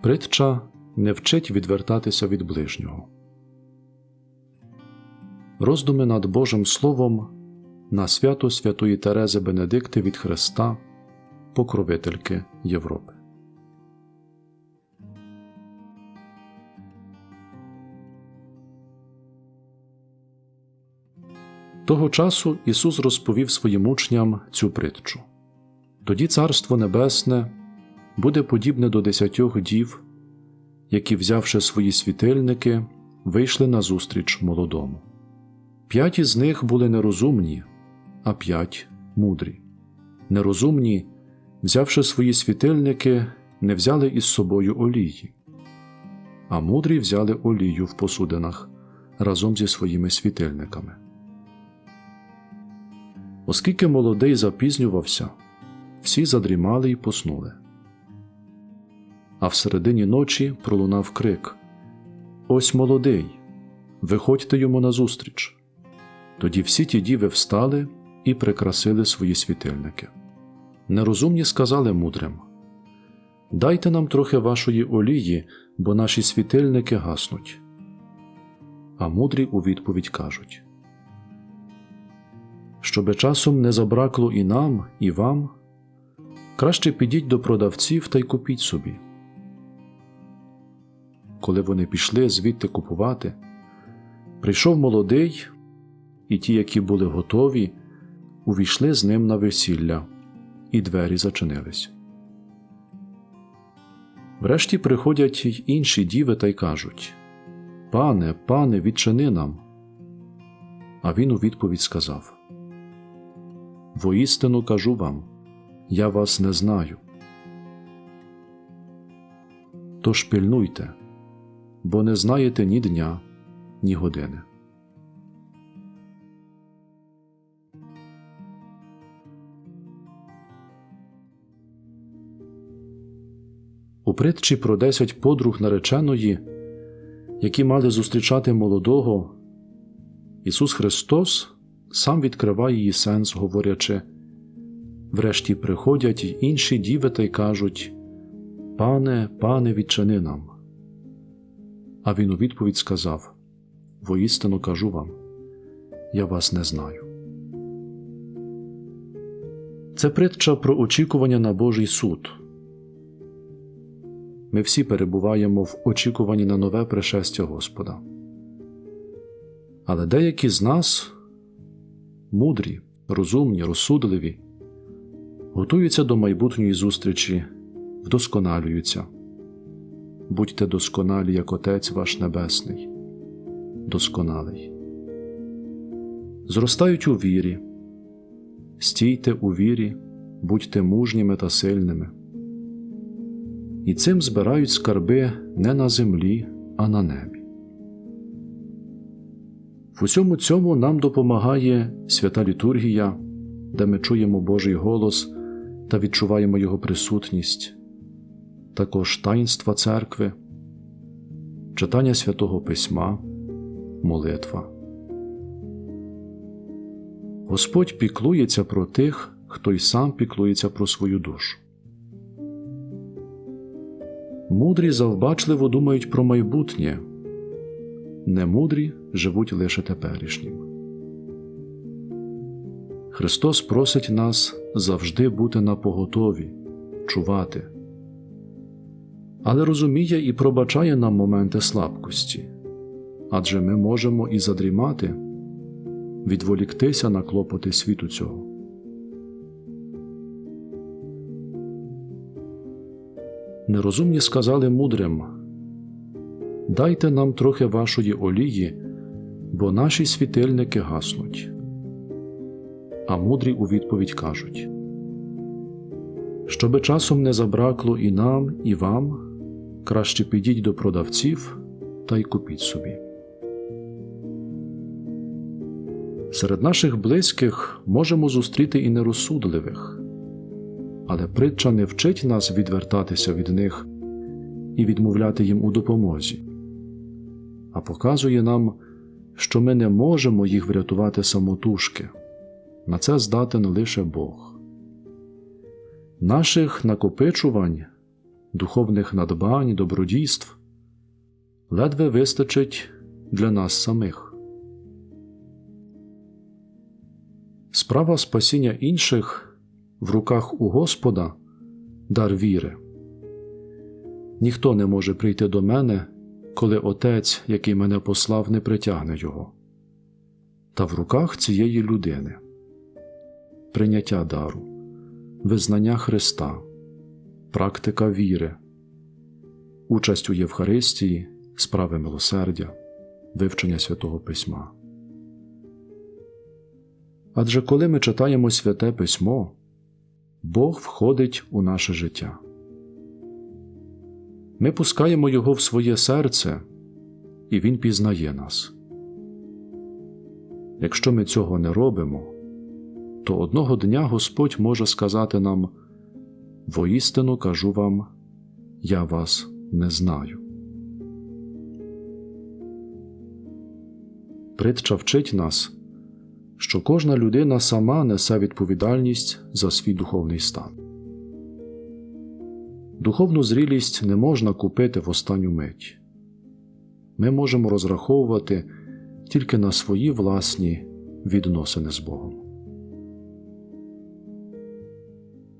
Притча не вчить відвертатися від ближнього. Роздуми над Божим Словом на свято Святої Терези Бенедикти від Христа, покровительки Європи. Того часу Ісус розповів своїм учням цю притчу. Тоді Царство Небесне буде подібне до десятьох дів, які, взявши свої світильники, вийшли назустріч молодому. П'ять із них були нерозумні, а п'ять мудрі. Нерозумні, взявши свої світильники, не взяли із собою олії, а мудрі взяли олію в посудинах разом зі своїми світильниками. Оскільки молодий запізнювався, всі задрімали й поснули. А всередині ночі пролунав крик Ось молодий, виходьте йому назустріч. Тоді всі ті діви встали і прикрасили свої світильники. Нерозумні сказали мудрим Дайте нам трохи вашої олії, бо наші світильники гаснуть. А мудрі у відповідь кажуть Щоби часом не забракло і нам, і вам, краще підіть до продавців та й купіть собі. Коли вони пішли звідти купувати, прийшов молодий, і ті, які були готові, увійшли з ним на весілля, і двері зачинились. Врешті приходять й інші діви та й кажуть Пане, пане, відчини нам. А він у відповідь сказав Воістину кажу вам, я вас не знаю. Тож пильнуйте, бо не знаєте ні дня, ні години. У притчі про десять подруг нареченої, які мали зустрічати молодого, Ісус Христос сам відкриває її сенс, говорячи Врешті приходять інші діви та й кажуть Пане, пане, відчини нам. А він у відповідь сказав Воістину кажу вам, я вас не знаю. Це притча про очікування на Божий суд. Ми всі перебуваємо в очікуванні на нове пришестя Господа. Але деякі з нас мудрі, розумні, розсудливі, готуються до майбутньої зустрічі, вдосконалюються. Будьте досконалі, як Отець ваш Небесний, досконалий. Зростають у вірі, стійте у вірі, будьте мужніми та сильними. І цим збирають скарби не на землі, а на небі. В усьому цьому нам допомагає свята літургія, де ми чуємо Божий голос та відчуваємо Його присутність, також таїнства церкви, читання святого Письма, молитва. Господь піклується про тих, хто й сам піклується про свою душу. Мудрі завбачливо думають про майбутнє, немудрі живуть лише теперішнім. Христос просить нас завжди бути на поготові, чувати, але розуміє і пробачає нам моменти слабкості адже ми можемо і задрімати, відволіктися на клопоти світу цього. Нерозумні сказали мудрим Дайте нам трохи вашої олії, бо наші світильники гаснуть. А мудрі у відповідь кажуть Щоби часом не забракло і нам, і вам, краще підіть до продавців та й купіть собі. Серед наших близьких можемо зустріти і нерозсудливих, але притча не вчить нас відвертатися від них і відмовляти їм у допомозі, а показує нам, що ми не можемо їх врятувати самотужки. На це здатен лише Бог. Наших накопичувань духовних надбань, добродійств ледве вистачить для нас самих. Справа спасіння інших в руках у Господа дар віри. Ніхто не може прийти до мене, коли Отець, який мене послав, не притягне його. Та в руках цієї людини прийняття дару, визнання Христа, практика віри, участь у Євхаристії, справи милосердя, вивчення святого Письма. Адже коли ми читаємо святе письмо, Бог входить у наше життя. Ми пускаємо Його в своє серце, і Він пізнає нас. Якщо ми цього не робимо, то одного дня Господь може сказати нам Воістину кажу вам, я вас не знаю. Притча вчить нас, що кожна людина сама несе відповідальність за свій духовний стан. Духовну зрілість не можна купити в останню мить. Ми можемо розраховувати тільки на свої власні відносини з Богом.